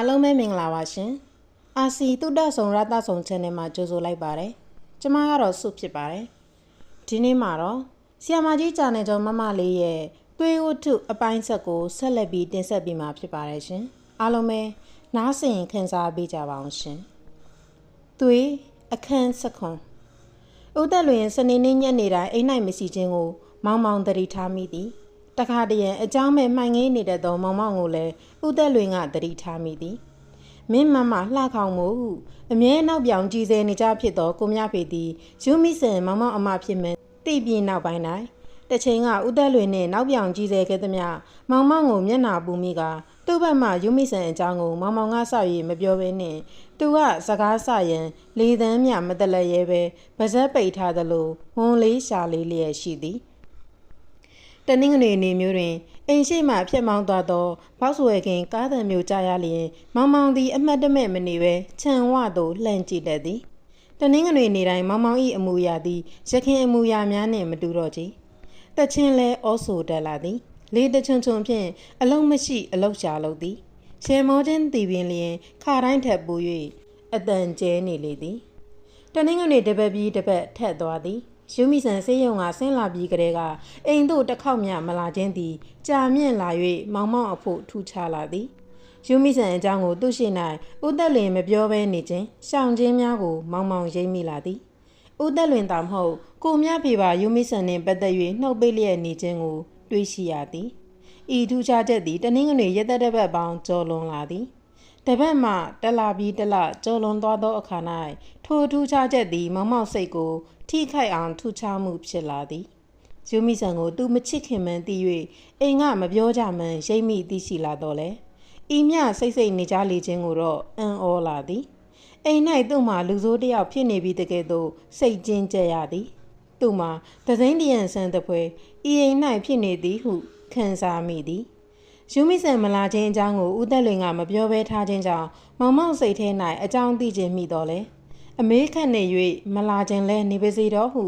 အားလုံးပဲမင်္ဂလာပါရှင်အာစီတုဒ္ဒဆုံရတဆုံ channel မှာကြိုဆိုလိုက်ပါတယ်ကျမကတော့စုဖြစ်ပါတယ်ဒီနေ့မှာတော့ဆီယာမကြီးဂျာနယ်ကျော်မမလေးရဲ့သွေးဝတ္ထုအပိုင်းဆက်ကိုဆက်လက်ပြီးတင်ဆက်ပေးမှာဖြစ်ပါတယ်ရှင်အားလုံးပဲနားဆင်ခံစားပေးကြပါအောင်ရှင်သွေးအခန်းစခွန်ဦးသက်လွင်စနေနေ့ညနေတိုင်းအိမ်၌မရှိခြင်းကို မောင်မောင်တတိထားမိသည် တခါတရံအเจ้าမဲ့မှိုင်ငေးနေတတ်သောမောင်မောင်ကိုလည်းဦးသက်လွင်ကတတိထားမိသည်မင်းမမလှခေါင်မှုအမြဲနောက်ပြောင်ကြည်စဲနေကြဖြစ်သောကိုမြဖေသည်ယူမိစင်မောင်မောင်အမဖြစ်မှန်တိပြင်းနောက်ပိုင်း၌တချိန်ကဦးသက်လွင်နှင့်နောက်ပြောင်ကြည်စဲခဲ့သမျှမောင်မောင်ကိုမျက်နာပူမိကသူ့ဘက်မှယူမိစင်အကြောင်းကိုမောင်မောင်ကဆောက်၍မပြောဘဲနှင့်သူကစကားဆရန်လေသန်းမြမတလက်ရဲပဲပါဇက်ပိတ်ထားသလိုဝန်လေးရှာလေးလျက်ရှိသည် တနင်္ဂနွေနေ့မျိုးတွင်အိမ်ရှိမှဖြတ်မောင်းသွားသောဘောက်ဆွဲခင်ကားတံမျိုးကြားရလျင်မောင်မောင်သည်အမတ်တမဲ့မနေပဲခြံဝသို့လှမ်းကြည့်တတ်သည်တနင်္ဂနွေနေ့တိုင်းမောင်မောင်၏အမူအရာသည်ရခင်အမူအရာများနှင့်မတူတော့ချေတချင်းလဲအောဆိုတက်လာသည်လေးတချွန်ချွန်ဖြင့်အလုံးမရှိအလုံးရှာလုပ်သည်ရှယ်မောချင်းတည်ပင်လျင်ခါတိုင်းထက်ပူ၍အတန်ကျဲနေလေသည်တနင်္ဂနွေတပတ်ပြီးတပတ်ထက်သွားသည် ယူမီဆန်ဆေးရုံကဆင်းလာပြီးကလေးကအိမ်တို့တစ်ခေါက်မြမလာခြင်းသည်ကြာမြင့်လာ၍မောင်မောင်အဖို့ထူခြားလာသည်ယူမီဆန်အကြောင်းကိုသူရှိ၌ဦးသက်လင်မပြောဘဲနေခြင်းရှောင်ခြင်းများကိုမောင်မောင်ရိပ်မိလာသည်ဦးသက်လွင်တောင်မဟုတ်ကိုမြဖေပါယူမီဆန်နှင့်ပတ်သက်၍နှုတ်ပိတ်လျက်နေခြင်းကိုတွေးရှိရသည်ဤထူးခြားချက်သည်တနင်္ဂနွေရက်သက်တစ်ပတ်ပေါင်းကျော်လွန်လာသည်တပတ်မှတလာပြီးတလကျော်လွန်သွားသောအခါ၌ထိုထူးခြားချက်သည်မောင်မောင်စိတ်ကို ထိခိုက်အောင်ထူခြားမှုဖြစ်လာသည်ယူမိဆန်ကိုသူမချစ်ခင်မှန်းသိ၍အိမ်ကမပြောကြမှန်းရိပ်မိသိရှိလာတော့လေဤမြစိတ်စိတ်နေကြလေခြင်းကိုတော့အံ့ဩလာသည်အိမ်၌သူ့မှာလူဆိုးတယောက်ဖြစ်နေပြီးတကယ်တော့စိတ်ကျဉ်ကျက်ရသည်သူ့မှာသသိန်းတရံဆန်းတပွဲဤအိမ်၌ဖြစ်နေသည်ဟုခံစားမိသည်ယူမိဆန်မလာခြင်းအကြောင်းကိုဦးသက်လွင်ကမပြောဘဲထားခြင်းကြောင့်မောင်မောင်စိတ်ထဲ၌အကြောင်းသိခြင်းမိတော့လေ အမေးခန့်နေ၍မလာခြင်းလဲနေပါစေတော့ဟု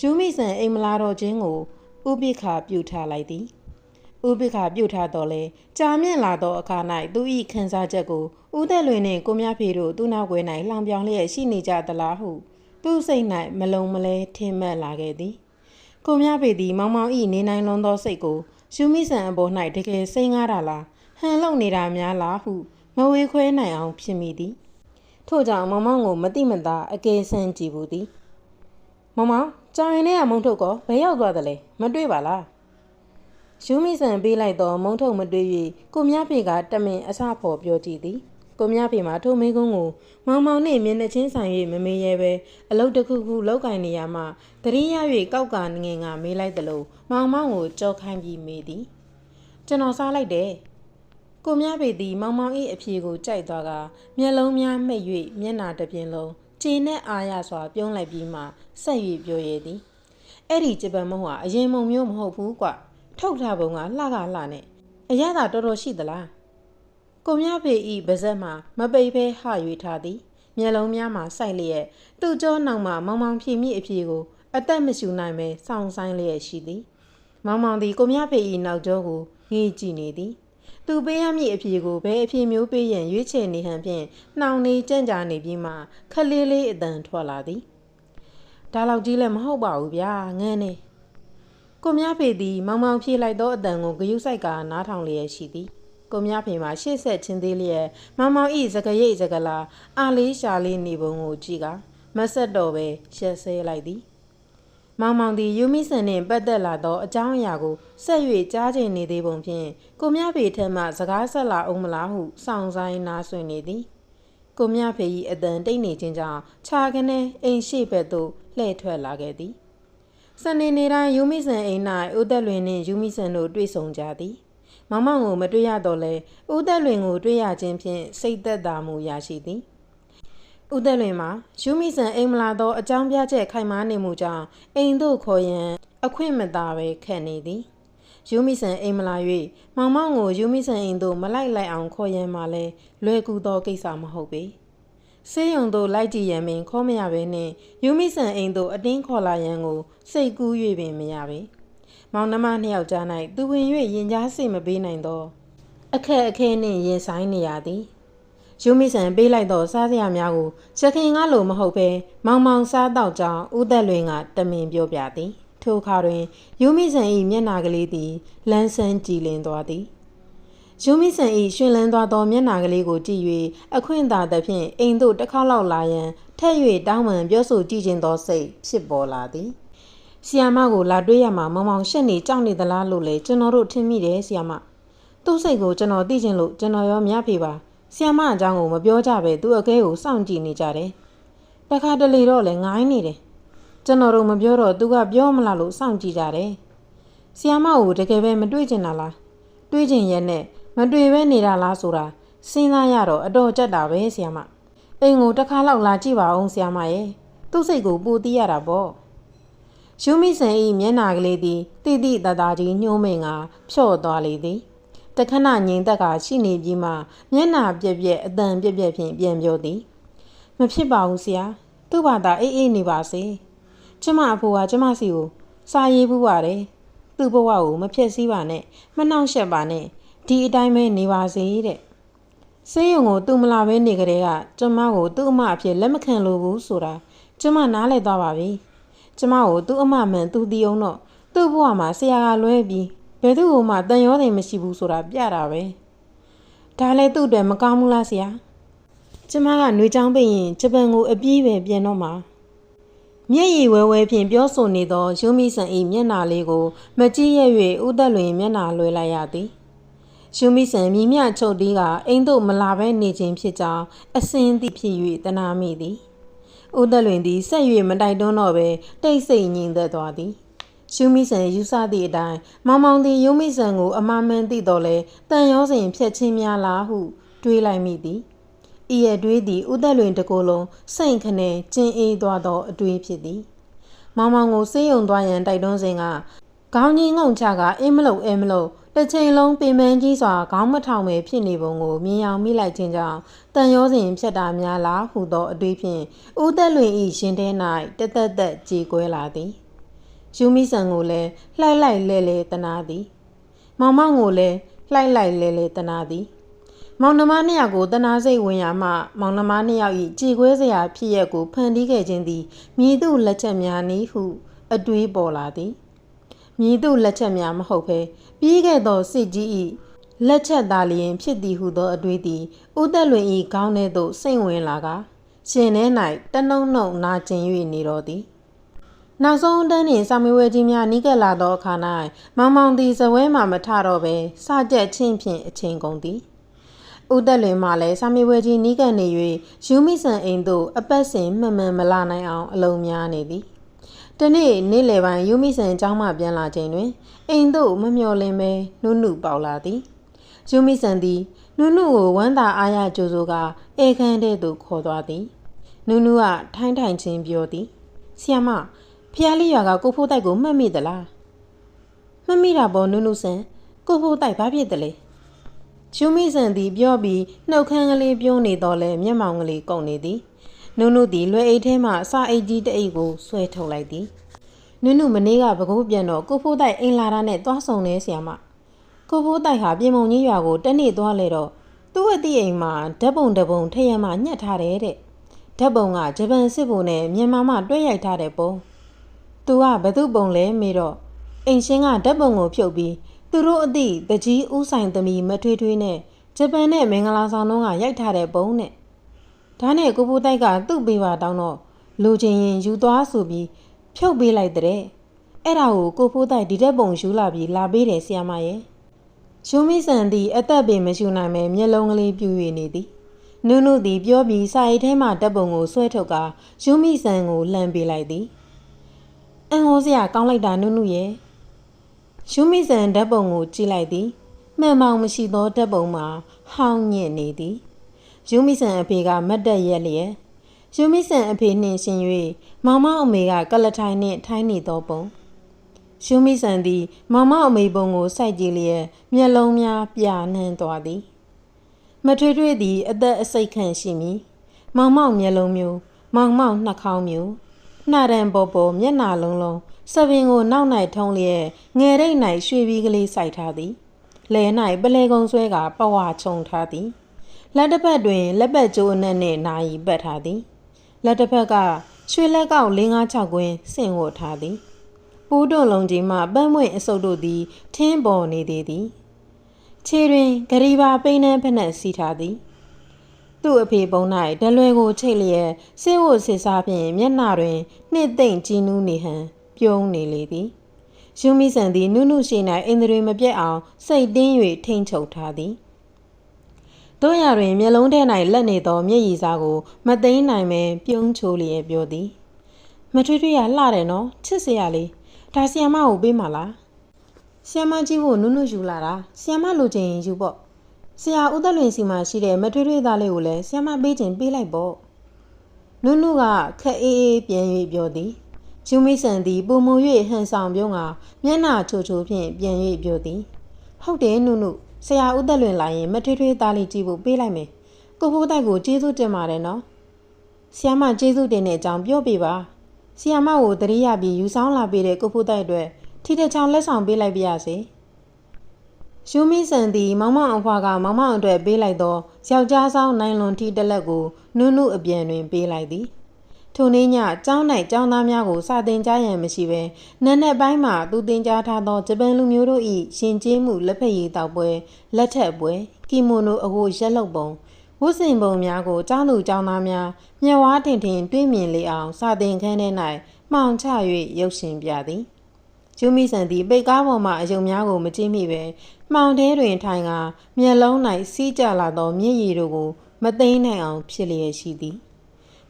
ယူမိဆန်အိမ်မလာတော့ခြင်းကိုဥပိ္ပခာပြုထားလိုက်သည်ဥပိ္ပခာပြုထားတော့လဲကြာမြင့်လာသောအခါ၌သူ၏ခံစားချက်ကိုဦးသက်လွင်နှင့်ကိုမြဖေတို့သူ့နောက်ွယ်၌လှောင်ပြောင်လျက်ရှိနေကြသလားဟုသူ့စိတ်၌မလုံမလဲထင်မှတ်လာခဲ့သည်ကိုမြဖေသည်မောင်မောင်၏နေနိုင်လွန်သောစိတ်ကိုယူမိဆန်အပေါ်၌တကယ်စိတ်ငားတာလားဟန်လုံနေတာများလားဟုမဝေခွဲနိုင်အောင်ဖြစ်မိသည် ထို့ကြောင့်မောင်မောင်ကိုမတိမတာအကယ်ဆန်းကြည့်ဘူးသည်မောင်မောင်ကြောင်ရင်ထဲကမုံထုတ်ကောဘယ်ရောက်သွားသလဲမတွေ့ပါလားယူမိဆန်ပေးလိုက်တော့မုံထုတ်မတွေ့၍ကိုမြဖေကတမင်အစဖော်ပြောကြည့်သည်ကိုမြဖေမှာထုံမင်းကုန်းကိုမောင်မောင်နှင့်မျက်နှာချင်းဆိုင်၍မမေးရဲပဲအလုတ်တစ်ခုခုလောက်ကင်နေရမှတတိယ၍ကောက်ကငင်ကမေးလိုက်သလိုမောင်မောင်ကိုကြောခိုင်းပြီးမေးသည်ကျွန်တော်စားလိုက်တယ် ကိုမြဖေသည်မောင်မောင်၏အဖြေကိုကြိုက်သွားကမျက်လုံးများမှိတ်၍မျက်နာတစ်ပြင်လုံးခြေနဲ့အားရစွာပြုံးလိုက်ပြီးမှဆက်၍ပြောရသည်အဲ့ဒီဂျပန်မုံဟာအရင်မုံမျိုးမဟုတ်ဘူးကွထုတ်ထားပုံကလှကလှနဲ့အရသာတော်တော်ရှိသလားကိုမြဖေဤပါဇက်မှာမပိတ်ဖဲဟ၍ထားသည်မျက်လုံးများမှာစိုက်လျက်သူ့ကြောနောက်မှမောင်မောင်ဖြည့်မိအဖြေကိုအသက်မရှူနိုင်ပဲစောင့်ဆိုင်လျက်ရှိသည် မောင်မောင်သည်ကိုမြဖေဤနောက်ကျောကိုငေးကြည့်နေသည် သူပေးရမည့်အဖြေကိုဘယ်အဖြေမျိုးပေးရန်ရွေးချယ်နေဟန်ဖြင့်နှောင်နေကြံ့ကြာနေပြီးမှခလေးလေးအတန်ထွက်လာသည်ဒါလောက်ကြီးလည်းမဟုတ်ပါဘူးဗျာငန်းနေကိုမြဖေသည်မောင်မောင်ဖြေလိုက်သောအတန်ကိုဂယုစိုက်ကနားထောင်လျက်ရှိသည်ကိုမြဖေမှာရှေ့ဆက်ချင်းသေးလျက်မောင်မောင်ဤစကရိတ်စကလာအာလေးရှာလေးနေပုံကိုကြည့်ကမဆက်တော့ပဲရှက်ဆဲလိုက်သည် မောင်မောင်သည်ယူမိဆန်နှင့်ပတ်သက်လာသောအကြောင်းအရာကိုဆက်၍ကြားချင်နေသေးပုံဖြင့်ကိုမြဖေထက်မှစကားဆက်လာအောင်မလားဟုစောင့်ဆိုင်နားဆွနေသည်ကိုမြဖေ၏အတန်တိတ်နေခြင်းကြောင့်ခြာကနေအိမ်ရှိဘက်သို့လှည့်ထွက်လာခဲ့သည်စနေနေ့တိုင်းယူမိဆန်အိမ်၌ဦးသက်လွင်နှင့်ယူမိဆန်တို့တွေ့ဆုံကြသည်မောင်မောင်ကိုမတွေ့ရတော့လဲဦးသက်လွင်ကိုတွေ့ရခြင်းဖြင့်စိတ်သက်သာမှုရရှိသည် ဦးသက်လွင်မှာယူမိဆန်အိမ်မလာသောအကြောင်းပြချက်ခိုင်မာနေမှုကြောင့်အိမ်သို့ခေါ်ရန်အခွင့်မသာပဲခံနေသည်ယူမိဆန်အိမ်မလာ၍မောင်မောင်ကိုယူမိဆန်အိမ်သို့မလိုက်လိုက်အောင်ခေါ်ရန်မှလဲလွယ်ကူသောကိစ္စမဟုတ်ပေဆေးရုံသို့လိုက်ကြည့်ရန်ပင်ခေါ်မရဘဲနှင့်ယူမိဆန်အိမ်သို့အတင်းခေါ်လာရန်ကိုစိတ်ကူး၍ပင်မရပေ။မောင်နှမနှစ်ယောက်ကြား၌သူဝင်၍ရင်ကြားစိတ်မပေးနိုင်သောအခက်အခဲနှင့်ရင်ဆိုင်နေရသည် ယူမိဆန်ပေးလိုက်သောစားစရာများကိုရခင်ကလိုမဟုတ်ဘဲမောင်မောင်စားတော့ကြောင်းဦးသက်လွင်ကတမင်ပြောပြသည်ထိုအခါတွင်ယူမိဆန်၏မျက်နှာကလေးသည်လန်းဆန်းကြည်လင်သွားသည်ယူမိဆန်၏ရှင်လန်းသွားသောမျက်နှာကလေးကိုကြည့်၍အခွင့်သာသဖြင့်အိမ်သို့တစ်ခါလောက်လာရန်ထက်၍တောင်းပန်ပြောဆိုကြည့်ခြင်းသောစိတ်ဖြစ်ပေါ်လာသည်ဆီယာမကိုလာတွေ့ရမှာမောင်မောင်ရှက်နေကြောက်နေသလားလို့လေကျွန်တော်တို့ထင်မိတယ်ဆီယာမသူ့စိတ်ကိုကျွန်တော်သိချင်လို့ကျွန်တော်ရောမြဖေပါ ဆီယာမအကြောင်းကိုမပြောကြပဲသူ့အကဲကိုစောင့်ကြည့်နေကြတယ်တခါတလေတော့လည်းငိုင်းနေတယ်ကျွန်တော်တို့မပြောတော့သူကပြောမလားလို့စောင့်ကြည့်ကြတယ်ဆီယာမကိုတကယ်ပဲမတွေ့ချင်တာလားတွေးချင်ရဲ့နဲ့မတွေ့ပဲနေတာလားဆိုတာစဉ်းစားရတော့အတော်ကြက်တာပဲဆီယာမအိမ်ကိုတစ်ခါလောက်လာကြည့်ပါအောင်ဆီယာမရဲ့သူ့စိတ်ကိုပူတီးရတာပေါ့ယူမိဆန်ဤမျက်နာကလေးသည်တိတိတသားကြီးညှိုးမိန်ကဖြော့သွားလေသည် တခဏငြိမ်သက်ကရှိနေပြီးမှမျက်နာပြက်ပြက်အတန်ပြက်ပြက်ဖြင့်ပြန်ပြောသည်မဖြစ်ပါဘူးဆရာသူ့ဘာသာအေးအေးနေပါစေကျမအဖိုးကကျမစီကိုစာရေးဘူးပါတယ်သူ့ဘဝကိုမဖြစ်စည်းပါနဲ့မနှောင့်ယှက်ပါနဲ့ဒီအတိုင်းပဲနေပါစေတဲ့ဆေးရုံကိုသူ့မလာဘဲနေကြတဲ့ကကျမကိုသူ့အမအဖြစ်လက်မခံလို့ဘူးဆိုတာကျမနားလည်သွားပါပြီကျမကိုသူ့အမမှန်သူတည်အောင်တော့သူ့ဘဝမှာဆရာကလွဲပြီး ဘယ်သူ့ကိုမှတန်ရောတယ်မရှိဘူးဆိုတာပြတာပဲဒါလည်းသူ့အတွက်မကောင်းဘူးလားဆရာကျမကຫນွေချောင်းပိတ်ရင်ဂျပန်ကိုအပြေးပဲပြန်တော့မှာမျက်ရည်ဝဲဝဲဖြင့်ပြောဆိုနေသောယူမီဆန်၏မျက်နှာလေးကို မကြည့်ရ၍ဥသက်လွင်မျက်နှာလွှဲလိုက်ရသည်ယူမီဆန်မြည်မြချုပ်တီးကအိမ်သို့မလာဘဲနေခြင်းဖြစ်ကြောင်းအစင်းသည့်ဖြစ်၍တနာမိသည်ဥသက်လွင်သည်ဆက်၍မတိုက်တွန်းတော့ဘဲတိတ်ဆိတ်ငြိမ်သက်သွားသည် ယူမိဆန်ယူဆသည့်အတိုင်းမောင်မောင်သည်ယူမိဆန်ကိုအမမှန်သိတော်လဲတန်ရောစဉ်ဖြတ်ချင်းများလားဟုတွေးလိုက်မိသည်ဤရဲ့တွေးသည်ဥသက်လွင်တကိုယ်လုံးစိတ်ခနဲ့ကျင်းအေးသွားသောအတွေးဖြစ်သည်မောင်မောင်ကိုစေးရုံသွားရန်တိုက်တွန်းစဉ်ကခေါင်းကြီးငုံချကအင်းမလုံအဲမလုံတစ်ချိန်လုံးပင်ပန်းကြီးစွာခေါင်းမထောင်ပဲဖြစ်နေပုံကိုမြင်အောင်မိလိုက်ခြင်းကြောင့်တန်ရောစဉ်ဖြတ်တာများလားဟုသောအတွေးဖြင့်ဥသက်လွင်ဤရှင်ထဲ၌တသက်သက်ကြေကွဲလာသည် ယူမိဆန်ကိုလည်းလှိုက်လိုက်လဲလဲတနာသည် မောင်မောင်ကိုလည်းလှိုက်လိုက်လဲလဲတနာသည် မောင်နှမနှစ်ယောက်ကိုတနာစိတ်ဝင်ရမှမောင်နှမနှစ်ယောက်၏ကြည်ခွဲစရာဖြစ်ရက်ကိုဖန်တီးခဲ့ခြင်းသည်မြည်သူလက်ချက်များနည်းဟု အတွေးပေါ်လာသည်မြည်သူလက်ချက်များမဟုတ်ဘဲပြီးခဲ့သောစစ်ကြီး၏လက်ချက်သာလျင် ဖြစ်သည်ဟုသောအတွေးသည်ဥသက်လွင်၏ခေါင်းထဲသို့စိတ်ဝင်လာကရှင်ထဲ၌တနှုံနှုံနာကျင်၍နေတော်သည် နောက်ဆုံးတန်းနှင့်စာမေးပွဲကြီးများနီးကပ်လာသောအခါ၌မောင်မောင်သည်ဇပွဲမှမထတော့ဘဲစကြက်ချင်းဖြင့်အချိန်ကုန်သည်ဥသက်လွင်မှလည်းစာမေးပွဲကြီးနီးကပ်နေ၍ယူမိဆန်အိမ်သို့အပတ်စဉ်မှန်မှန်မလာနိုင်အောင်အလုံးများနေသည်တနေ့နေ့လယ်ပိုင်းယူမိဆန်ကျောင်းမှပြန်လာချိန်တွင်အိမ်သို့မမျှော်လင့်ပဲနုနုပေါလာသည်ယူမိဆန်သည်နုနုကိုဝမ်းသာအားရကြိုဆိုကဧခန်းထဲသို့ခေါ်သွားသည်နုနုကထိုင်းထိုင်ချင်းပြောသည်ဆီယမ ဖျားလေးရွာကကိုဖိုးတိုက်ကိုမှတ်မိသလားမှတ်မိတာပေါ့နုနုဆန်ကိုဖိုးတိုက်ဘာဖြစ်တယ်လဲချူမိဆန်သည်ပြောပြီးနှုတ်ခမ်းကလေးပြုံးနေတော့လဲမျက်မှောင်ကလေးကုန်နေသည်နုနုသည်လွယ်အိတ်ထဲမှအစာအိတ်ကြီးတစ်အိတ်ကိုဆွဲထုတ်လိုက်သည်နုနုမနေ့ကပကုတ်ပြန်တော့ကိုဖိုးတိုက်အိမ်လာတာနဲ့သွားဆောင်နေဆရာမကိုဖိုးတိုက်ဟာပြင်မုံကြီးရွာကိုတနေ့သွားလဲတော့သူ့အတိအိမ်မှာဓာတ်ပုံတပုံထရံမှညှက်ထားတယ်တဲ့ဓာတ်ပုံကဂျပန်စစ်ဘုံနဲ့မြန်မာမှတွဲရိုက်ထားတဲ့ပုံ။ "तू ကဘသူပုံလဲမေးတော့ အိမ်ရှင်းကဓာတ်ပုံကိုဖြုတ်ပြီး သူတို့အသည့်တကြီးဥဆိုင်သမီး မထွေးထွေးနဲ့ ဂျပန်နဲ့မင်္ဂလာဆောင်တို့ကရိုက်ထားတဲ့ပုံနဲ့။ဒါနဲ့ကိုပူတိုက်က သူ့ပေးပါတောင်းတော့လူချင်းရင်ယူသွားဆိုပြီး ဖြုတ်ပေးလိုက်တဲ့။အဲ့ဒါကို ကိုဖိုးတိုက် ဒီတဲ့ပုံယူလာပြီး လာပေးတယ်ဆီယမရဲ့။ရှုံးမိဆန်သည် အသက်ပင်မရှူနိုင်ပဲမျက်လုံးကလေးပြူ၍နေသည်။နုနုသည်ပြောပြီး စာအိတ်ထဲမှတပ်ပုံကိုဆွဲထုတ်ကယူမိဆန်ကိုလှမ်းပေးလိုက်သည်။ အံ့ဩစရာကောင်းလိုက်တာနုနုရဲ့ရှုမိစံဓာတ်ပုံကိုကြည့်လိုက်သည်မှန်မောင်မရှိသောဓာတ်ပုံမှာဟောင်းညစ်နေသည်ယူမိစံအဖေကမတ်တက်ရက်လျက်ယူမိစံအဖေနှင့်ရှင်၍မောင်မောင်အမေကကလထိုင်နှင့်ထိုင်းနေသောပုံယူမိစံသည်မောင်မောင်အမေပုံကိုစိုက်ကြည့်လျက်မျက်လုံးများပြာနှံ့သွားသည်မထွေးထွေးသည်အသက်အစိတ်ခန့်ရှိမည်မောင်မောင်မျက်လုံးမျိုးမောင်မောင်နှာခေါင်းမျိုး နှာရန်ပေါ်ပေါ်မျက်နှာလုံးလုံးစပင်ကိုနောက်၌ထုံးလျက်ငယ်ရိတ်၌ရွှေပြီးကလေးစိုက်ထားသည်လဲ၌ပလဲကုံဆွဲကပဝါချုံထားသည်လက်တစ်ဖက်တွင်လက်ပတ်ကျိုးအနက်နှင့်နာရီပတ်ထားသည်လက်တစ်ဖက်ကရွှေလက်ကောက်၄၅၆ကွင်းဆင့်ဝတ်ထားသည်ပိုးတွန့်လုံးကြီးမှပန်းမွင့်အစုပ်တို့သည်ထင်းပေါ်နေသေးသည်ခြေတွင်ဂရီပါပိန်းနှန်းဖက်နှက်စီထားသည် သူ့အဖေပုံ၌ဒလွယ်ကိုချိတ်လျက်စေဝတ်စစ်စားဖြင့်မျက်နှာတွင်နှစ်သိမ့်ကြည်နူးနေဟန်ပြုံးနေလေသည်ယူမီဆန်သည်နုနုရှိ၌အိန္ဒြေမပြတ်အောင်စိတ်တင်း၍ထိန်ချုပ်ထားသည်တို့ရတွင်မျက်လုံးထဲ၌လက်နေသောမျက်ရည်စားကိုမသိမ်းနိုင်ပဲပြုံးချိုးလျက်ပြောသည်မထွေးထွေးရလှတယ်နော်ချစ်စရာလေးဒါဆီယမကိုပေးမလားဆီယမကြီးကိုနုနုယူလာတာဆီယမလိုချင်ရင်ယူပေါ့ ဆရာဦးသက်လွင်စီမှာရှိတဲ့မထွေးထွေးသားလေးကိုလည်းဆရာမပေးခြင်းပေးလိုက်ပေါ့နုနုကခက်အေးအေးပြန်၍ပြောသည်ဂျူမီဆန်သည်ပုံမုံ၍ဟန်ဆောင်ပြုံးကမျက်နှာချိုချိုဖြင့်ပြန်၍ပြောသည်ဟုတ်တယ်နုနုဆရာဦးသက်လွင်လာရင်မထွေးထွေးသားလေးကြည့်ဖို့ပေးလိုက်မယ်ကိုဖိုးတိုက်ကိုကျေးဇူးတင်ပါတယ်နော်ဆရာမကျေးဇူးတင်တဲ့အကြောင်းပြောပြပါဆရာမကိုတရိယာပြီးယူဆောင်လာပေးတဲ့ကိုဖိုးတိုက်အတွက်ထိတဲ့ချောင်းလက်ဆောင်ပေးလိုက်ပါရစေ ရှူမီဆန်သည်မောင်မောင်အဖွားကမောင်မောင်အတွက်ပေးလိုက်သောယောက်ျားဆောင်နိုင်လွန်ထီတစ်လက်ကိုနုနုအပြန်တွင်ပေးလိုက်သည်ထိုနေ့ညကျောင်း၌ကျောင်းသားများကိုစာသင်ကြားရန်မရှိဘဲနက်နက်ပိုင်းမှာသူသင်ကြားထားသောဂျပန်လူမျိုးတို့၏ရှင်ကျေးမှုလက်ဖက်ရည်တောက်ပွဲလက်ထက်ပွဲကီမိုနိုအဝတ်ရက်လုပ်ပုံဝတ်ဆင်ပုံများကိုကျောင်းသူကျောင်းသားများမျက်ဝါးထင်ထင် တွေးမြင်လေအောင်စာသင်ခန်းထဲ၌မှောင်ချ၍ရုပ်ရှင်ပြသည် ကျူမီဆန်သည်ပိတ်ကားပေါ်မှအယုံများကိုမကြည့်မိပဲမှောင်ထဲတွင်ထိုင်ကမျက်လုံး၌စီးကျလာသောမျက်ရည်တို့ကို မသိမ်းနိုင်အောင်ဖြစ်လျက်ရှိသည်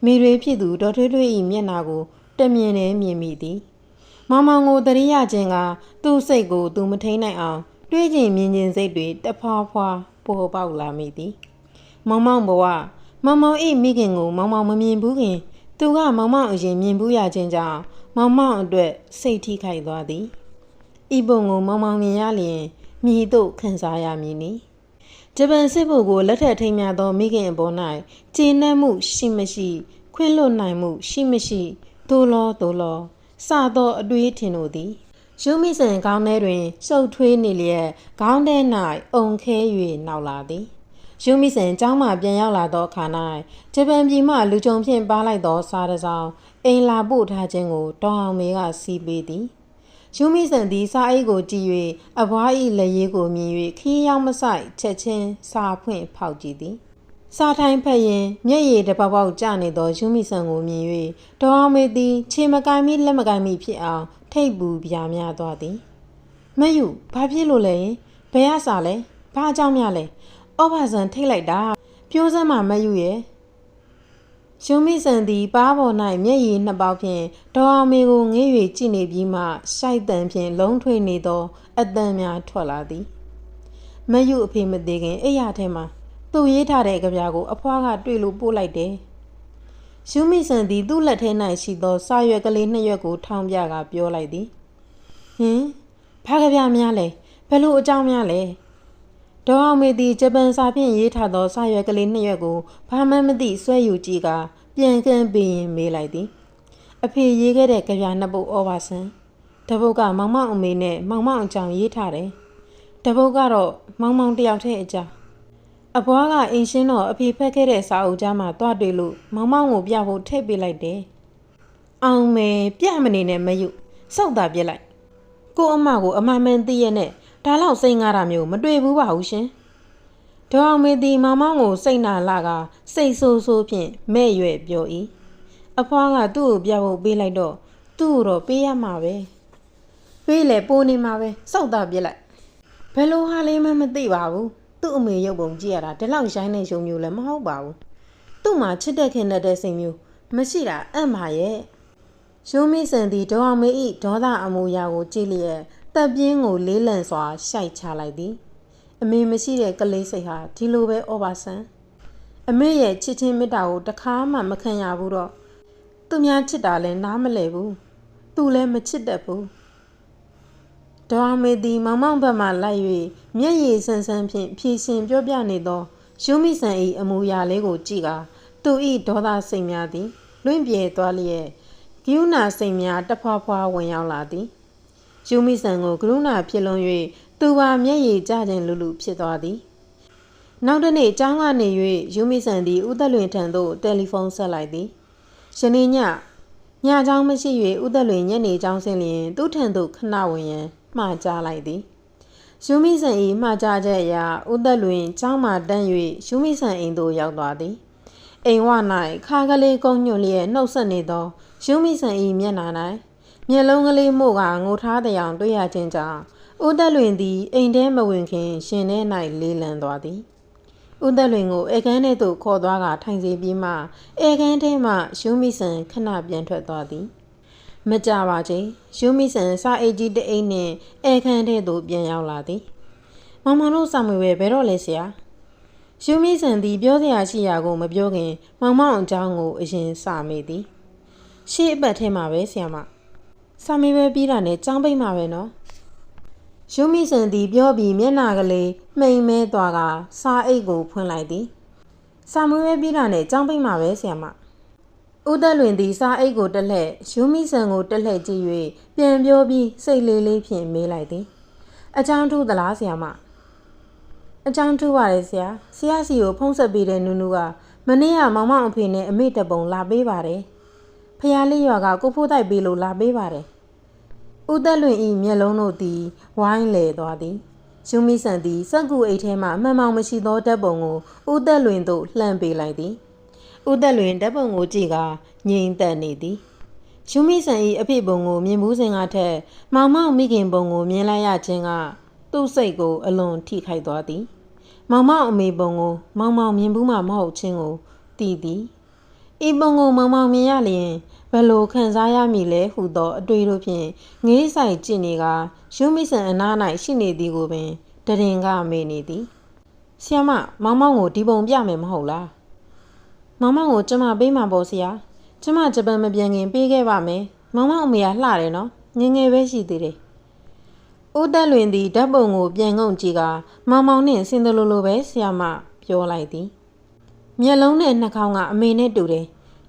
မိတွေဖြစ်သူဒေါ်ထွေးထွေး၏မျက်နှာကိုတမြင်နဲ့မြင်မိသည်မောင်မောင်ကိုတရိယာချင်းကသူ့စိတ်ကိုသူမထိန်နိုင်အောင်တွေးကျင်မြင်ကျင်စိတ်တွေတဖွာဖွာပေါ်ပေါက်လာမိသည်မောင်မောင်ဘဝမောင်မောင်၏မိခင်ကိုမောင်မောင်မမြင်ဘူးခင် သူကမောင်မောင်အရင်မြင်ဘူးရခြင်းကြောင့် မောင်မောင်အတွက်စိတ်ထိခိုက်သွားသည်ဤပုံကိုမောင်မောင်မြင်ရလျင်မြည်တို့ခံစားရမည်နီဂျပန်စစ်ဘုတ်ကိုလက်ထက်ထိမ်းမြသောမိခင်အပေါ်၌ကျေနပ်မှုရှိမရှိ ခွင့်လွတ်နိုင်မှုရှိမရှိသို့လောသို့လောစသောအတွေးထင်တို့သည်ယူမိစင်ခေါင်းထဲတွင်ရှုပ်ထွေးနေလျက်ခေါင်းထဲ၌အုံခဲ၍နောက်လာသည်ယူမီစင်ကျောင်းမှပြန်ရောက်လာသောအခါ၌ဂျပန်ပြည်မှလူကြုံဖြင့်ပါလိုက်သောစားတစ်စောင်း အိမ်လာပို့ထားခြင်းကိုတောင်အောင်မေကစီးပေးသည်ယူမီစင်သည်စားအိတ်ကိုကြည့်၍အဘွား၏လက်ရည်ကိုမြင်၍ခီးရောက်မဆိုင်ချက်ချင်းစာဖွင့်ဖောက်ကြည့်သည်စားထိုင်းဖက်ရင်မျက်ရည်တစ်ပေါက်ပေါက်ကျနေသောယူမီဆန်ကိုမြင်၍ဒေါ်အောင်မေသည်ခြေမကိုင်မိလက်မကိုင်မိဖြစ်အောင်ထိတ်ပူပြာများသွားသည်မယူဘာဖြစ်လို့လဲဘယ်ရစာလဲဘာအကြောင်းများလဲဩဘာဆန်ထိတ်လိုက်တာပြိုးစမ်းမှမယူရဲ့ ရှုံးမိဆန်သည်ပါးပေါ်၌မျက်ရည်နှစ်ပေါက်ဖြင့်ဒေါ်အောင်မေကိုငေး၍ကြည့်နေပြီးမှရှိုက်တန်ဖြင့်လုံးထွေးနေသောအတန်များထွက်လာသည်မယူအဖေမသေးခင်အိယာထဲမှာသူ့ရေးထားတဲ့ကြပြာကိုအဖွားကတွေ့လို့ပို့လိုက်တယ်ရှုံးမိဆန်သည်သူ့လက်ထဲ၌ရှိသောစာရွက်ကလေးနှစ်ရွက်ကိုထောင်ပြကပြောလိုက်သည်ဟင်ဘာကြပြာများလဲဘယ်လိုအကြောင်းများလဲ ဒေါ်အောင်မေသည်ဂျပန်စာဖြင့်ရေးထားသောစာရွက်ကလေးနှစ်ရွက်ကိုဘာမှမသိဆွဲယူကြည့်ကပြန်ကန်းပေးရင်မေးလိုက်သည်အဖေရေးခဲ့တဲ့ကြပြနှစ်ပုဒ်ဩဘာဆန်တပုတ်ကမောင်မောင်အမေနဲ့မောင်မောင်အကြောင်းရေးထားတယ်တပုတ်ကတော့မောင်မောင်တယောက်တည်းအကြောင်းအဘွားကအင်ရှင်းတော့အဖေဖက်ခဲ့တဲ့စာအုပ်ကြားမှာတွားတွေ့လို့မောင်မောင်ကိုပြဖို့ထည့်ပေးလိုက်တယ်အောင်မေပြမနေနဲ့မယုစောက်တာပြစ်လိုက်ကိုအမကိုအမှန်မှန်သိရနဲ့ ဒါလောက်စိတ်ငါတာမျိုးမတွေ့ဘူးပါဘူးရှင်ဒေါ်အောင်မေသည်မမောင်ကိုစိတ်နာလာကစိတ်ဆိုးဆိုးဖြင့်မဲ့ရွယ်ပြော၏အဖွားကသူ့ကိုပြဖို့ပေးလိုက်တော့သူ့ကိုတော့ပေးရမှာပဲပေးလေပိုးနေမှာပဲစောက်တာပြစ်လိုက်ဘယ်လိုဟာလေးမှမသိပါဘူးသူ့အမေရုပ်ပုံကြည့်ရတာဒီလောက်ရိုင်းနေရှုံမျိုးလည်းမဟုတ်ပါဘူးသူ့မှာချစ်တဲ့ခင်တဲ့စိတ်မျိုးမရှိတာအံ့ပါရဲ့ရှုံးမိစံသည်ဒေါအောင်မေ၏ဒေါသအမူအရာကိုကြည့်လျက် တပ်ပြင်းကိုလေးလံစွာရှိုက်ချလိုက်သည်အမေမရှိတဲ့ကလေးစိတ်ဟာဒီလိုပဲဩဘာဆန်အမေရဲ့ချစ်ချင်းမေတ္တာကိုတခါမှမခံရဘူးတော့သူများချစ်တာလည်းနားမလည်ဘူးသူလည်းမချစ်တတ်ဘူးဒေါအောင်မေသည်မောင်မောင်ဘက်မှလိုက်၍မျက်ရည်ဆန်းဆန်းဖြင့်ဖြည့်ရှင်ပြောပြနေသောရှုံးမိဆန်၏အမူအရာလေးကိုကြည့်ကာသူ၏ဒေါသစိတ်များသည်လွင့်ပြေသွားလျက်ကရုဏာစိတ်များတဖွာဖွာဝင်ရောက်လာသည် ယူမိဆန်ကိုကရုဏာဖြစ်လွန်၍သူပါမျက်ရည်ကျခြင်းလူလူဖြစ်သွားသည် နောက်တစ်နေ့ကျောင်းကနေ၍ယူမီဆန်သည်ဦးသက်လွင်ထံသို့တယ်လီဖုန်းဆက်လိုက်သည်ယနေ့ညညเจ้าမရှိ၍ဦးသက်လွင်ညနေเจ้าဆင်းလျင်သူ့ထံသို့ခဏဝင်ရန်မှားကြားလိုက်သည်ယူမီဆန်၏မှားကြားချက်အရဦးသက်လွင်ကျောင်းမှတန်း၍ယူမီဆန်အိမ်သို့ရောက်သွားသည်အိမ်ဝ၌ခါကလေးကုန်းညွန့်လျက်နှုတ်ဆက်နေသောယူမီဆန်၏မျက်နှာ၌ မျက်လုံးကလေးမို့ကငိုထားတဲ့အောင်တွေ့ရခြင်းကြောင့်ဦးသက်လွင်သည်အိမ်ထဲမဝင်ခင် ရှင်ထဲ၌လေးလံသွားသည်ဦးသက်လွင်ကိုအေကန်းထဲသို့ခေါ်သွားကထိုင်စီပြီးမှအေကန်းထဲမှယူမီဆန်ခဏပြန်ထွက်သွားသည်မကြပါချေယူမီဆန်စာအိတ်ကြီးတအိတ်နှင့်အေကန်းထဲသို့ပြန်ရောက်လာသည်မမတို့စာမွေပဲဘယ်တော့လဲဆရာယူမီဆန်သည်ပြောစရာရှိရာကိုမပြောခင်မောင်မောင်အကြောင်းကိုအရင်စာမေးသည်ရှေ့အပတ်ထဲမှာပဲဆရာမ စာမေးပဲပြီးတာနဲ့ចောင်းပိတ်မှာပဲနော်ယူမီဆန်သည်ပြောပြီးမျက်နှာကလေးမှိန်မဲသွားကစားအိတ်ကိုဖွင့်လိုက်သည်စာမွေးပဲပြီးတာနဲ့ကြောင်းပိတ်မှာပဲဆရာမဦးသက်လွင်သည်စားအိတ်ကိုတက်လှည့်ယူမီဆန်ကိုတက်လှည့်ကြည့်၍ပြန်ပြောပြီးစိတ်လေးလေးဖြင့်မေးလိုက်သည်အကြောင်းထူးသလားဆရာမအကြောင်းထူးပါလေဆရာဆရာစီကိုဖုံးဆက်ပေးတဲ့နူးနူးကမနေ့ကမောင်မောင်အဖေနဲ့အမေတပုံလာပေးပါတယ်ဖះလေးရွာကကိုဖိုးတိုက်ပေးလို့လာပေးပါတယ် ဦးသက်လွင်ဤမျက်လုံးတို့သည်ဝိုင်းလေသွားသည်ယူမီဆန်သည်စက်ကူအိတ်ထဲမှမှန်မောင်မရှိသောဓာတ်ပုံကိုဦးသက်လွင်သို့လှမ်းပေးလိုက်သည်ဦးသက်လွင်ဓာတ်ပုံကိုကြည့်ကငြိမ်သက်နေသည်ယူမီဆန်ဤအဖေပုံကိုမြင်မှုစဉ်ကထက်မောင်မောင်မိခင်ပုံကိုမြင်လိုက်ရခြင်းကသူ့စိတ်ကိုအလွန်ထိခိုက်သွားသည်မောင်မောင်အမေပုံကိုမောင်မောင်မြင်ဘူးမှမဟုတ်ခြင်းကိုသိသည်ဤပုံကိုမောင်မောင်မြင်ရလျင် ဘယ်လိုခံစားရမည်လဲဟုသောအတွေ့တို့ဖြင့်ငေးဆိုင်ကြည့်နေကယူမီဆန်အနား၌ရှိနေသည်ကိုပင်တရင်ကမေးနေသည်ဆီယမမောင်မောင်ကိုဒီပုံပြမယ်မဟုတ်လားမောင်မောင်ကိုကျမပေးမှာပေါ့ဆရာကျမဂျပန်မပြန်ခင်ပေးခဲ့ပါမယ်မောင်မောင်အမေကလှတယ်နော်ငငယ်ပဲရှိသေးတယ်ဦးတက်လွင်သည်ဓာတ်ပုံကိုပြန်ငုံကြည့်ကမောင်မောင်နှင့်ဆင်းသလိုလိုပဲဆီယမပြောလိုက်သည်မျက်လုံးနဲ့နှာခေါင်းကအမေနဲ့တူတယ်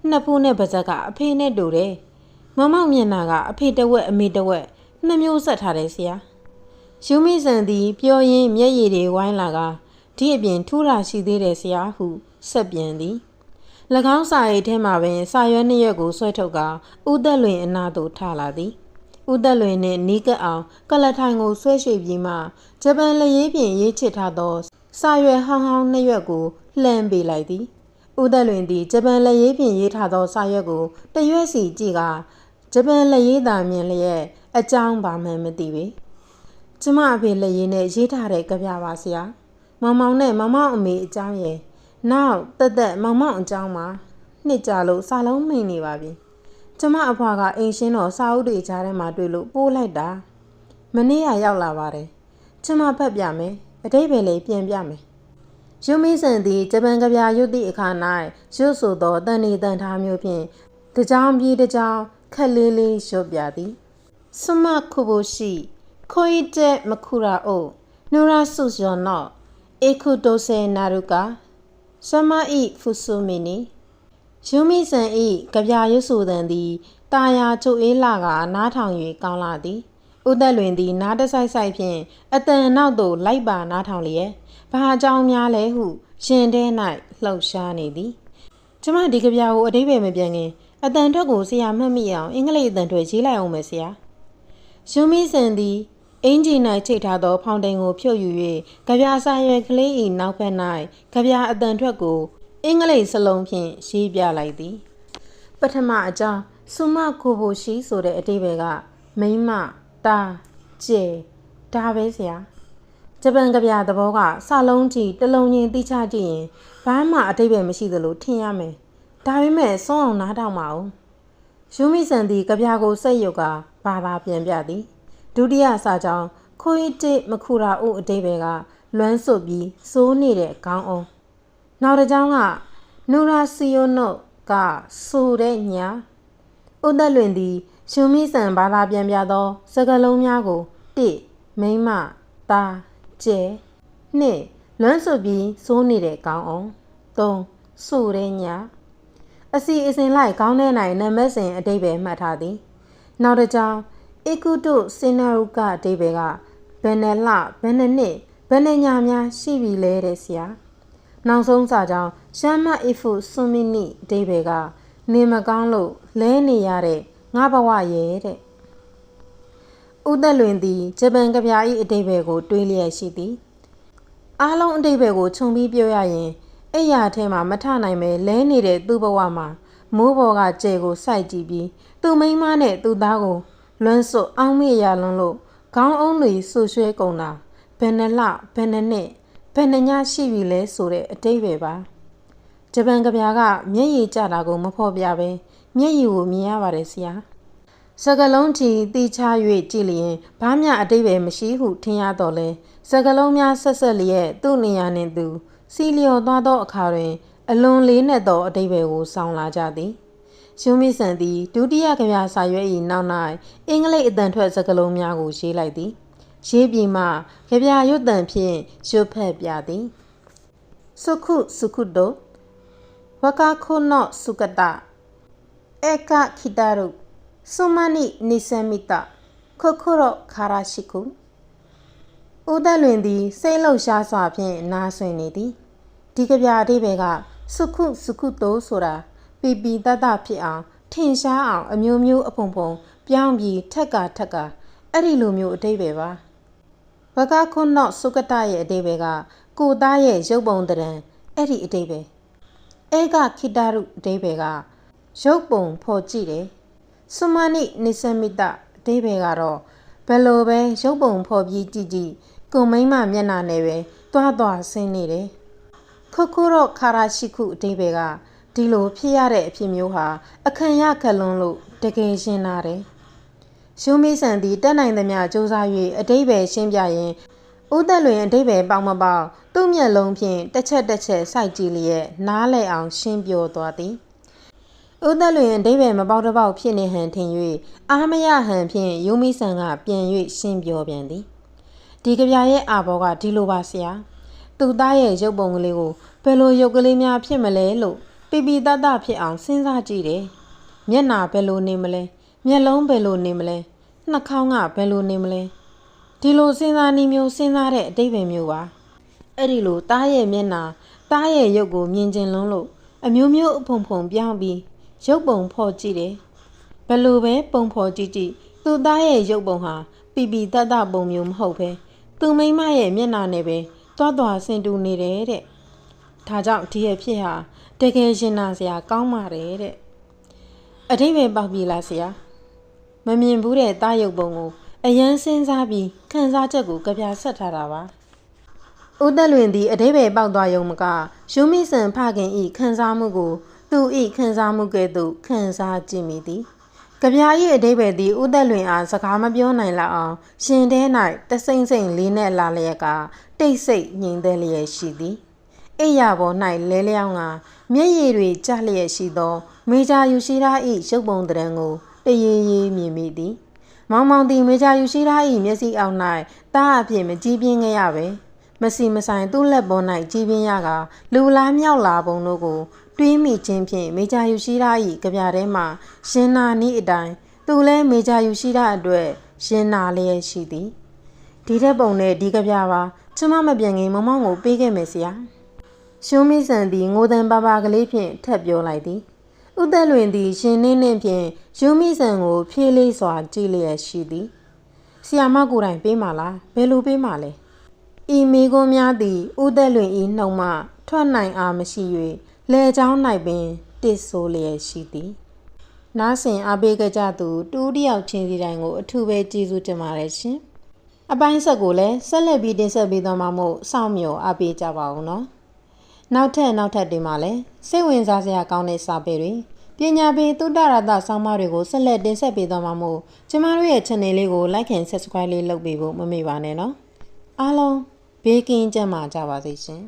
နှစ်ဖူးနဲ့ပါးစပ်ကအဖေနဲ့တူတယ်။မမောက်မျက်နှာကအဖေတစ်ဝက်အမေတစ်ဝက်နှစ်မျိုးဆက်ထားတယ်ဆရာ။ယူမိဆန်သည်ပြောရင်းမျက်ရည်တွေဝိုင်းလာကဒီအပြင်ထူးတာရှိသေးတယ်ဆရာဟုဆက်ပြန်သည်။၎င်းစာရိတ်ထဲမှာပင်စာရွက်နှစ်ရွက်ကိုဆွဲထုတ်ကဦးသက်လွင်အနာသို့ထလာသည်။ဦးသက်လွင်နှင့်နီးကပ်အောင်ကလထိုင်ကိုဆွဲရွှေ့ပြီးမှဂျပန်လက်ရေးပြင်ရေးချစ်ထားသောစာရွက်ဟောင်းဟောင်းနှစ်ရွက်ကိုလှမ်းပေးလိုက်သည်။ ဦးသက်လွင်သည်ဂျပန်လက်ရေးဖြင့်ရေးထားသောစာရွက်ကိုတရွက်စီကြည့်ကဂျပန်လက်ရေးသာမြင်လျက်အကြောင်းပါမှန်မသိပေကျမအဖေလက်ရေးနဲ့ရေးထားတဲ့ကြပြပါဆရာမောင်မောင်နဲ့မောင်မောင်အမေအကြောင်းရဲ့နောက်တက်တက်မောင်မောင်အကြောင်းမှာနှစ်ကြလို့စာလုံးမိန်နေပါပြီကျမအဖွာကအိမ်ရှင်းတော်စာအုပ်တွေကြားထဲမှာတွေ့လို့ပိုးလိုက်တာမနေ့ကရောက်လာပါတယ်ကျမဖတ်ပြမယ်အတိတ်ပဲလေးပြန်ပြမယ် ယူမီဆန်သည်ဂျပန်ကဗျာရွတ်သည့်အခါ၌ရွတ်ဆိုသောတန်နေတန်ထားမျိုးဖြင့်တကြောင်ပြေးတကြောင်ခက်လေးလေးရွတ်ပြသည်စမခုဘိုရှိခိုအီတက်မခုရာအိုနူရာဆုယောနော့အေခုတိုဆေနာရုကာစမဣဖုဆုမီနီယူမီဆန်ဤကြပြရွတ်ဆိုတန်သည်တာယာချုပ်အေးလာကနားထောင်၍ကောင်းလာသည်ဥသက်လွင်သည် နားတဆိုင်ဆိုင်ဖြင့်အတန်နောက်သို့လိုက်ပါနားထောင်လျက် ဘာအကြောင်းများလဲဟု ရှင်ထဲ၌လှုပ်ရှားနေသည်ကျမဒီကဗျာကိုအတိပ္ပယ်မပြန်ခင်အတန်ထွက်ကိုဆရာမှတ်မိအောင်အင်္ဂလိပ်အတန်ထွက်ရေးလိုက်အောင်မယ်ဆရာရှုံးမီစင်သည်အင်ဂျီ၌ချိတ်ထားသောဖောင်တိန်ကိုဖြုတ်ယူ၍ကြပြာစာရွယ်ကလေး၏နောက်ဘက်၌ကြပြာအတန်ထွက်ကို အင်္ဂလိပ်စလုံးဖြင့်ရေးပြလိုက်သည် ပထမအကြောင်းဆုမကိုဖို့ရှိဆိုတဲ့အတိပ္ပယ်ကမိမတာကျဲဒါပဲဆရာ ဂျပန်ကဗျာသဘောကစလုံးကြီးတလုံးချင်းတိချကြည့်ရင်ဘာမှအတိတ်ပဲမရှိသလိုထင်ရမယ်။ဒါပေမဲ့စွန့်အောင်နားထောင်ပါဦး။ယူမီဆန်သည်ကဗျာကိုစိတ်ယုတ်ကဘာသာပြန်ပြသည်။ဒုတိယစာကြောင်းခွေးတိမခုရာဥအတိတ်ပဲကလွမ်းစွပ်ပြီးစိုးနေတဲ့ခေါင်းအောင်။နောက်တစ်ကြောင်းကနူရာစီယိုနို့ကဆိုတဲ့ညာဥဒလွင်သည်ရှုံမီဆန်ဘာသာပြန်ပြသော စကားလုံးများကိုတိမိမတာ ကျဲနှစ်လွမ်းဆွပြီးစိုးနေတဲ့ကောင်းအောင်သုံးဆိုတဲ့ညာအစီအစဉ်လိုက်ခေါင်းထဲ၌နံပါတ်စဉ်အတိတ်ပဲမှတ်ထားသည်နောက်တစ်ကြောင်းအေကုတုစင်နာရုကအတိတ်ပဲကဘယ်နဲ့လဘယ်နဲ့နှစ်ဘယ်နဲ့ညာများရှိပြီလဲတဲ့ဆရာနောက်ဆုံးစာကြောင်းရှမ်းမအစ်ဖုဆွန်မီနီအတိဘယ်ကနေမကောင်းလို့လဲနေရတဲ့ငါဘဝရဲ့တဲ့ ဥသက်လွင်သည်ဂျပန်ကဗျာ၏အတိဘယ်ကို တွေးလျက်ရှိသည် အားလုံးအတိဘယ်ကိုခြုံပြီးပြောရရင်အဲ့ရထဲမှာမထနိုင်ပဲလဲနေတဲ့သူ့ဘဝမှာမိုးပေါ်ကကြဲကိုစိုက်ကြည့်ပြီးသူ့မိန်းမနဲ့သူ့သားကိုလွန်းစွတ်အောင်မေ့ရလွန်းလို့ခေါင်းအုံးတွေဆူရွှဲကုန်တာဘယ်နှလဘယ်နှနှစ်ဘယ်နှညရှိပြီလဲဆိုတဲ့အတိတ်ပဲပါဂျပန်ကဗျာကမျက်ရည်ကျတာကိုမဖော်ပြပဲမျက်ရည်ကိုမြင်ရပါတယ်ဆရာ စကလုံးချီတီချ၍ကြည်လျင်ဘာမျှအတိတ်ပဲမရှိဟုထင်ရတော့လဲစကလုံးများဆက်ဆက်လျက်သူ့နေရာနှင့်သူစီလျော်သွားသောအခါတွင် အလွန်လေးနက်သောအတိတ်ပဲကိုဆောင်းလာကြသည်ရှုံးမိဆန်သည်ဒုတိယကဗျာစာရွက်၏နောက်၌အင်္ဂလိပ်အတန်ထွက်စကားလုံးများကိုရေးလိုက်သည်ရေးပြီးမှကြပြရွတ်တန်ဖြင့်ရွတ်ဖက်ပြသည်စုခုစုခုတောဝကာခုနောစုကတဧကခိတရု သုမနိနိစမိတခခုရောခါရရှိခုဦးသက်လွင်သည်စိတ်လှုပ်ရှားစွာဖြင့်နားဆွင့်နေသည်ဒီကြပြအတိဘယ်ကစုခုစုခုတောဆိုတာပီပီတတဖြစ်အောင်ထင်ရှားအောင်အမျိုးမျိုးအဖုံဖုံပြောင်းပြီးထက်ကထက်ကအဲ့ဒီလိုမျိုးအတိတ်ပဲပါဘကခွန်းတော့စုကတရဲ့အတိတ်ပဲကကိုသားရဲ့ရုပ်ပုံတရံအဲ့ဒီအတိတ်ပဲအဲကခိတရုအတိတ်ပဲကရုပ်ပုံဖော်ကြည့်တယ် ဆုမနိနိစမိတအတိတ်ပဲကတော့ဘယ်လိုပဲရုပ်ပုံဖော်ပြီးကြည့်ကြည့်ကိုမိမမျက်နှာနဲ့ပဲတွားတွားဆင်းနေတယ်ခုခုတော့ခါရာရှိခုအတိတ်ပဲကဒီလိုဖြစ်ရတဲ့အဖြစ်မျိုးဟာအခန့်ရခက်လွန်းလို့တကယ်ရှင်းလာတယ်။ရှုံးမိဆန်သည်တက်နိုင်သမျှစူးစမ်း၍အတိတ်ပဲရှင်းပြရင်ဥသက်လွင်အတိတ်ပဲပေါက်မပေါက်သူ့မျက်လုံးဖြင့်တစ်ချက်တစ်ချက်စိုက်ကြည့်လျက်နားလည်အောင်ရှင်းပြသွားသည်။ ဥသက်လွင်အတိတ်ပဲမပေါက်တပေါက်ဖြစ်နေဟန်ထင်၍အာမရဟန်ဖြင့်ယူမိဆန်ကပြန်၍ရှင်းပြပြန်သည်။ဒီကြပြရဲ့အာဘောကဒီလိုပါဆရာ။သူသားရဲ့ရုပ်ပုံကလေးကိုဘယ်လိုရုပ်ကလေးများဖြစ်မလဲလို့ပီပီတတဖြစ်အောင်စဉ်းစားကြည့်တယ်။မျက်နာဘယ်လိုနေမလဲ။မျက်လုံးဘယ်လိုနေမလဲ။နှာခေါင်းကဘယ်လိုနေမလဲ။ဒီလိုစဉ်းစားနည်းမျိုးစဉ်းစားတဲ့အတိတ်ပဲမျိုးပါ။အဲ့ဒီလိုတားရဲ့မျက်နာတားရဲ့ရုပ်ကိုမြင်ကျင်လုံးလို့အမျိုးမျိုးအဖုံဖုံပြောင်းပြီး ရုပ်ပုံဖော်ကြည့်တယ်။ဘယ်လိုပဲပုံဖော်ကြည့်ကြည့်သူသားရဲ့ရုပ်ပုံဟာပီပီတတပုံမျိုးမဟုတ်ပဲသူမိမရဲ့မျက်နာနဲ့ပဲတွားတွားဆင်တူနေတယ်တဲ့။ဒါကြောင့်ဒီရဲ့ဖြစ်ဟာတကယ်ရှင်နာစရာကောင်းပါတယ်တဲ့အတိပဲပေါက်ပြီလားဆရာမမြင်ဘူးတဲ့တားရုပ်ပုံကိုအယမ်းစဉ်းစားပြီးခန်းစားချက်ကိုကြပြဆက်ထားတာပါဦးသက်လွင်သည်အတိပဲပေါက်သွားရုံမကယူမိဆန်ဖခင်ဤခန်းစားမှုကို သူဤခန်းစားမှုကဲ့သို့ခန်းစားကြည့်မိသည်ကြပြ၏အတိပဲသည်ဦးသက်လွင်အားစကားမပြောနိုင်လောက်အောင်ရှင်ထဲ၌တစိမ့်စိမ့်လေးနဲ့လာလျက်ကတိတ်ဆိတ်ငြိမ်သက်လျက်ရှိသည်အိယာပေါ်၌လဲလျောင်းကမျက်ရည်တွေကျလျက်ရှိသော မေဂျာယူရှိရာ၏ရုပ်ပုံတရံကိုတရေရေးမြင်မိသည်မောင်မောင်သည်မေဂျာယူရှိရာ၏မျက်စိအောက်၌တားအဖြစ်မကြည့်ပြင်းခဲ့ရပဲမစီမဆိုင်သူ့လက်ပေါ်၌ကြည်ပြင်းရကလူလားမြောက်လာပုံတို့ကို တွေးမိခြင်းဖြင့်မေဂျာယူရှိရာ၏ကြပြထဲမှရှင်နာနီးအတိုင်းသူလည်းမေဂျာယူရှိရာအတွက်ရှင်နာလျက်ရှိသည်ဒီတဲ့ပုံနဲ့ဒီကြပြပါကျမမပြန်ခင်မမောင်ကိုပေးခဲ့မယ်ဆရာရှုံးမိဆန်သည်ငိုတန်ပါပါကလေးဖြင့်ထပ်ပြောလိုက်သည်ဥသက်လွင်သည်ရှင်နှင်းနှင်းဖြင့်ယူမိဆန်ကိုဖြေးလေးစွာကြည့်လျက်ရှိသည်ဆီယာမကိုယ်တိုင်ပေးမှလားဘယ်လိုပေးမှလဲဤမိကုန်းများသည်ဥသက်လွင်ဤနှုံမှထွက်နိုင်အားမရှိ၍ လဲချောင်း၌ပင်တစ်ဆိုးလျက်ရှိသည်နားဆင်အားပေးကြကြသူတူးတယောက်ချင်းစီတိုင်းကိုအထူးပဲကျေးဇူးတင်ပါတယ်ရှင်အပိုင်းဆက်ကိုလည်းဆက်လက်ပြီးတင်ဆက်ပေးသွားမှာမို့စောင့်မျှော်အားပေးကြပါဦးနော်နောက်ထပ်နောက်ထပ်တွေမှာလည်းစိတ်ဝင်စားစရာကောင်းတဲ့စာပေတွေပညာပေးသုတ္တရတဆောင်းပါးတွေကိုဆက်လက်တင်ဆက်ပေးသွားမှာမို့ကျမတို့ရဲ့ channel လေးကို like and subscribe လေးလုပ်ပေးဖို့မမေ့ပါနဲ့နော်အားလုံးဘေးကင်းကြပါကြပါစေရှင်